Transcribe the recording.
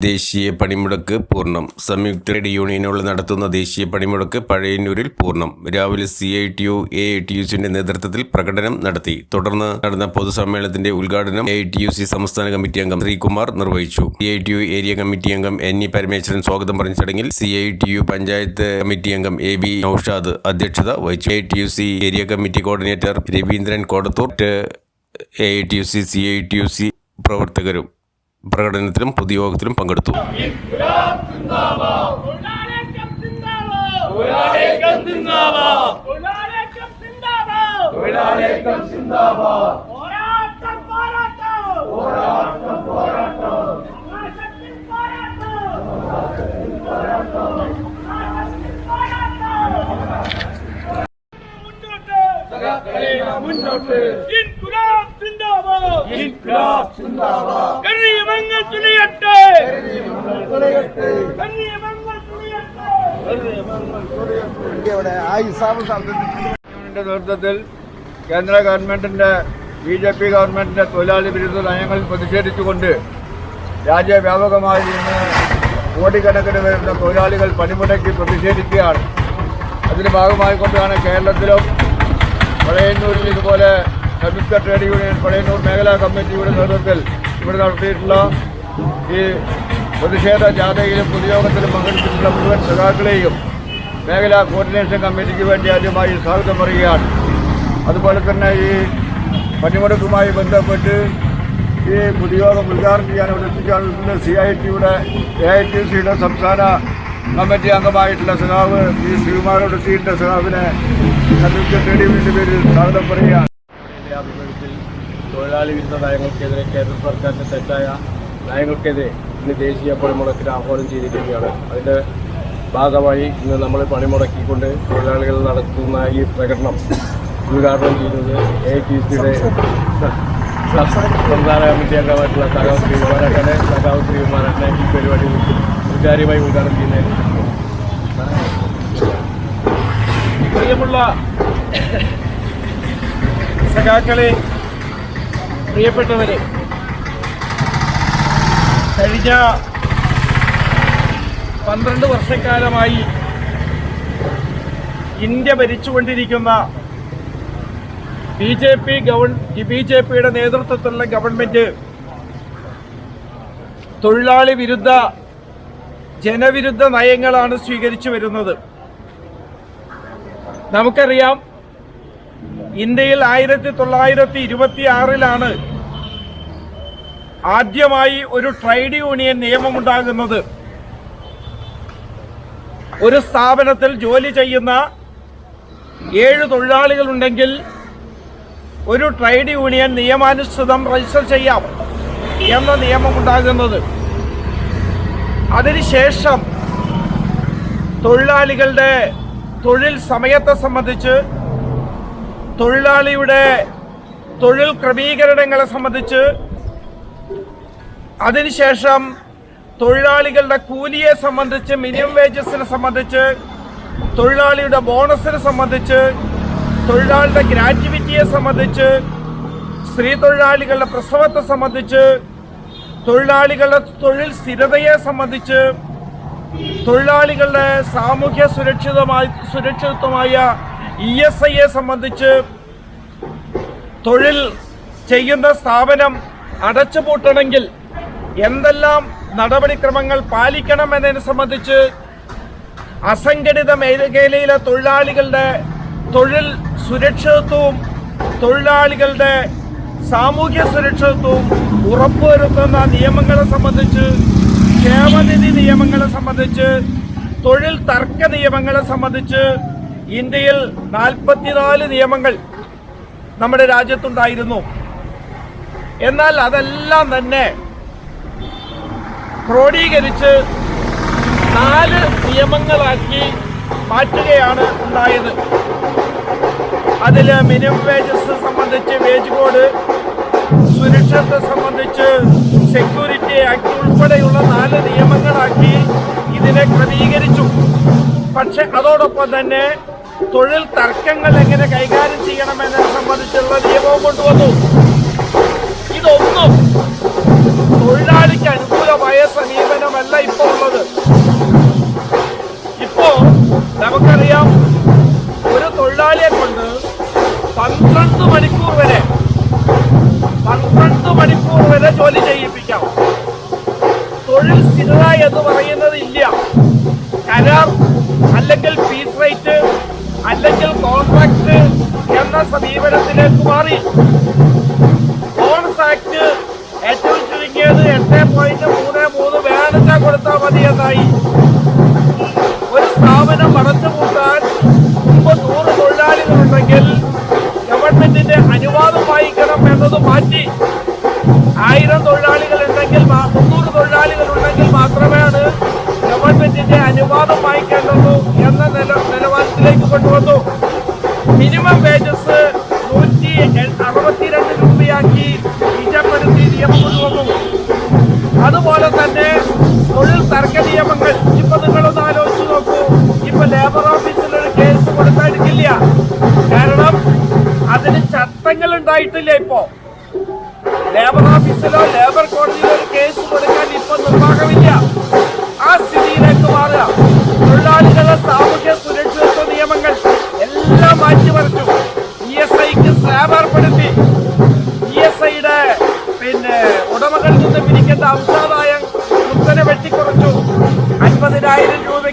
ദേശീയ പണിമുടക്ക് പൂർണം. സംയുക്ത ട്രേഡ് യൂണിയനുകൾ നടത്തുന്ന ദേശീയ പണിമുടക്ക് പഴയന്നൂരിൽ പൂർണം. രാവിലെ C I T U A I T U സിന്റെ നേതൃത്വത്തിൽ പ്രകടനം നടത്തി. തുടർന്ന് നടന്ന പൊതുസമ്മേളനത്തിന്റെ ഉദ്ഘാടനം A I T U C സംസ്ഥാന കമ്മിറ്റി അംഗം ശ്രീകുമാർ നിർവഹിച്ചു. C I T U area committee അംഗം എൻ ഇ പരമേശ്വരൻ സ്വാഗതം പറഞ്ഞ ചടങ്ങിൽ C I T U panchayat committee അംഗം എ ബി നൌഷാദ് അധ്യക്ഷത വഹിച്ചു. A T U C area committee coordinator Raveendran Kodathur A I T U C C I T U C പ്രവർത്തകരും പ്രകടനത്തിലും പൊതുയോഗത്തിലും പങ്കെടുത്തു. മുന്നോട്ട്. ഇൻകുലാബ് സിന്ദാബാദ് ഇൻകുലാബ് സിന്ദാബാദ് തുണിയട്ടെ നേതൃത്വത്തിൽ കേന്ദ്ര ഗവൺമെന്റിന്റെ ബി ജെ പി ഗവൺമെന്റിന്റെ തൊഴിലാളി വിരുദ്ധ നയങ്ങളിൽ പ്രതിഷേധിച്ചുകൊണ്ട് രാജ്യവ്യാപകമായി ഇന്ന് കോടിക്കണക്കിന് വരുന്ന തൊഴിലാളികൾ പണിമുടക്കി പ്രതിഷേധിക്കുകയാണ്. അതിന് ഭാഗമായിക്കൊണ്ടാണ് കേരളത്തിലും പഴയന്നൂരിൽ ഇതുപോലെ സംയുക്ത ട്രേഡ് യൂണിയൻ പഴയന്നൂർ മേഖലാ കമ്മിറ്റിയുടെ നേതൃത്വത്തിൽ ഇവിടെ നടത്തിയിട്ടുള്ള ഈ പ്രതിഷേധ ജാഥയിലും പൊതുയോഗത്തിലും പങ്കെടുത്തിട്ടുള്ള മുഴുവൻ സഖാക്കളെയും മേഖലാ കോർഡിനേഷൻ കമ്മിറ്റിക്ക് വേണ്ടി ആദ്യമായി സ്വാഗതം പറയുകയാണ്. അതുപോലെ തന്നെ ഈ പണിമുടക്കുമായി ബന്ധപ്പെട്ട് ഈ പൊതുയോഗം ഉദ്ഘാടനം ചെയ്യാൻ ഇവിടെ എത്തിക്കാനുള്ള സി ഐ ടിയുടെ എ ഐ ടി സിയുടെ സംസ്ഥാന കമ്മിറ്റി അംഗമായിട്ടുള്ള സഖാവ് പി ശ്രീകുമാരോട് എത്തിയിട്ട് സഖാവിനെ ട്രേഡ് യൂണിയന്റെ പേരിൽ സ്വാഗതം പറയുകയാണ്. തൊഴിലാളി വിരുദ്ധ നയങ്ങൾക്കെതിരെ കേന്ദ്ര സർക്കാരിന്റെ തെറ്റായ നയങ്ങൾക്കെതിരെ ഇന്ന് ദേശീയ പണിമുടക്കിന് ആഹ്വാനം ചെയ്തിരിക്കുകയാണ്. അതിന്റെ ഭാഗമായി ഇന്ന് നമ്മൾ പണിമുടക്കിക്കൊണ്ട് തൊഴിലാളികൾ നടത്തുന്ന ഈ പ്രകടനം ഉദ്ഘാടനം ചെയ്യുന്നത് എ ടി സിയുടെ സംസ്ഥാന കമ്മിറ്റി അംഗമായിട്ടുള്ള സഖാവ് ശ്രീകുമാരക്കനെ സഖാവ് ശ്രീകുമാരനെ ഈ പരിപാടി സുചാര്യമായി ഉദ്ഘാടനം ചെയ്യുന്നതിനുള്ള പ്രിയമുള്ള സഖാക്കളെ പ്രിയപ്പെട്ടവരെ കഴിഞ്ഞ പന്ത്രണ്ട് വർഷക്കാലമായി India ഭരിച്ചുകൊണ്ടിരിക്കുന്ന B J P govern B J പിയുടെ നേതൃത്വത്തിലുള്ള ഗവൺമെന്റ് തൊഴിലാളി വിരുദ്ധ ജനവിരുദ്ധ നയങ്ങളാണ് സ്വീകരിച്ചു വരുന്നത്. നമുക്കറിയാം ഇന്ത്യയിൽ ആയിരത്തി തൊള്ളായിരത്തി ഇരുപത്തി ആറിലാണ് ആദ്യമായി ഒരു ട്രേഡ് യൂണിയൻ നിയമമുണ്ടാകുന്നത്. ഒരു സ്ഥാപനത്തിൽ ജോലി ചെയ്യുന്ന ഏഴ് തൊഴിലാളികളുണ്ടെങ്കിൽ ഒരു ട്രേഡ് യൂണിയൻ നിയമാനുസൃതം രജിസ്റ്റർ ചെയ്യാം എന്ന നിയമമുണ്ടാകുന്നത്. അതിനുശേഷം തൊഴിലാളികളുടെ തൊഴിൽ സമയത്തെ സംബന്ധിച്ച് തൊഴിലാളിയുടെ തൊഴിൽ ക്രമീകരണങ്ങളെ സംബന്ധിച്ച് അതിനുശേഷം തൊഴിലാളികളുടെ കൂലിയെ സംബന്ധിച്ച് മിനിമം വേജസിനെ സംബന്ധിച്ച് തൊഴിലാളിയുടെ ബോണസിനെ സംബന്ധിച്ച് തൊഴിലാളിയുടെ ഗ്രാറ്റുവിറ്റിയെ സംബന്ധിച്ച് സ്ത്രീ തൊഴിലാളികളുടെ പ്രസവത്തെ സംബന്ധിച്ച് തൊഴിലാളികളുടെ തൊഴിൽ സ്ഥിരതയെ സംബന്ധിച്ച് തൊഴിലാളികളുടെ സാമൂഹ്യ സുരക്ഷിതമായി സുരക്ഷിതത്വമായ ഇ എസ് ഐയെ സംബന്ധിച്ച് തൊഴിൽ ചെയ്യുന്ന സ്ഥാപനം അടച്ചുപൂട്ടണമെങ്കിൽ എന്തെല്ലാം നടപടിക്രമങ്ങൾ പാലിക്കണം എന്നതിനെ സംബന്ധിച്ച് അസംഘടിത മേഖലയിലെ തൊഴിലാളികളുടെ തൊഴിൽ സുരക്ഷിതത്വവും തൊഴിലാളികളുടെ സാമൂഹ്യ സുരക്ഷിതത്വവും ഉറപ്പുവരുത്തുന്ന നിയമങ്ങളെ സംബന്ധിച്ച് ക്ഷേമനിധി നിയമങ്ങളെ സംബന്ധിച്ച് തൊഴിൽ തർക്ക നിയമങ്ങളെ സംബന്ധിച്ച് ഇന്ത്യയിൽ നാൽപ്പത്തിനാല് നിയമങ്ങൾ നമ്മുടെ രാജ്യത്തുണ്ടായിരുന്നു. എന്നാൽ അതെല്ലാം തന്നെ ക്രോഡീകരിച്ച് നാല് നിയമങ്ങളാക്കി മാറ്റുകയാണ് ഉണ്ടായത്. അതിൽ മിനിമം വേജസ് സംബന്ധിച്ച് വേജ് കോഡ് സുരക്ഷത്തെ സംബന്ധിച്ച് സെക്യൂരിറ്റി ആക്ട് ഉൾപ്പെടെയുള്ള നാല് നിയമങ്ങളാക്കി ഇതിനെ ക്രമീകരിച്ചു. പക്ഷെ അതോടൊപ്പം തന്നെ തൊഴിൽ തർക്കങ്ങൾ എങ്ങനെ കൈകാര്യം ചെയ്യണമെന്നതിനെ സംബന്ധിച്ചുള്ള നിയമവും കൊണ്ടുവന്നു. ഇതൊന്നും സമീപനത്തിലേക്ക് മാറി. കോൺസാക്ട് ഏറ്റവും ചുരുങ്ങിയത് എട്ട് പോയിന്റ് മൂന്ന് മൂന്ന് വേണമെച്ചാൽ കൊടുത്താൽ മതി എന്നായി. ഒരു സ്ഥാപനം അടച്ചുപൂട്ടാൻ മുമ്പ് നൂറ് തൊഴിലാളികളുണ്ടെങ്കിൽ ഗവൺമെന്റിന്റെ അനുവാദം വായിക്കണം എന്നത് മാറ്റി. ആയിരം തൊഴിലാളികൾ ഉണ്ടെങ്കിൽ മുന്നൂറ് തൊഴിലാളികൾ ഉണ്ടെങ്കിൽ മാത്രമാണ് ഗവൺമെന്റിന്റെ അനുവാദം വാങ്ങിക്കേണ്ടുള്ളൂ എന്ന നില നിലവാരത്തിലേക്ക് കൊണ്ടുവന്നു. മിനിമം വേജസ് നൂറ്റി അറുപത്തിരണ്ട് രൂപയാക്കി നിജപ്പെടുത്തി നിയമം കൊണ്ടുവന്നു അതുപോലെ തന്നെ തൊഴിൽ തർക്ക നിയമങ്ങൾ. ഇപ്പൊ നിങ്ങളൊന്ന് ആലോചിച്ച് നോക്കൂ. ഇപ്പൊ ലേബർ ഓഫീസിൽ ഒരു കേസ് കൊടുത്താൽ എടുക്കില്ല കാരണം അതിന് ചട്ടങ്ങൾ ഉണ്ടായിട്ടില്ല ഇപ്പോ. ലേബർ ഓഫീസിലോ ലേബർ കോടതിയിലോ ഒരു കേസ് കൊടുക്കാൻ ഇപ്പൊ നിർവാഹമില്ല. ആ സ്ഥിതിയിലേക്ക് മാറുക. തൊഴിലാളികളെ എല്ലാം മാറ്റിമറിച്ചു. ഇ എസ് ഐക്ക് സ്ലാബ് ഏർപ്പെടുത്തി. ഇ എസ് ഐയുടെ പിന്നെ ഉടമകളിൽ നിന്ന് പിരിക്കേണ്ട അംശാദായം കുത്തനെ വെട്ടിക്കുറച്ചു. അൻപതിനായിരം രൂപയ്ക്ക്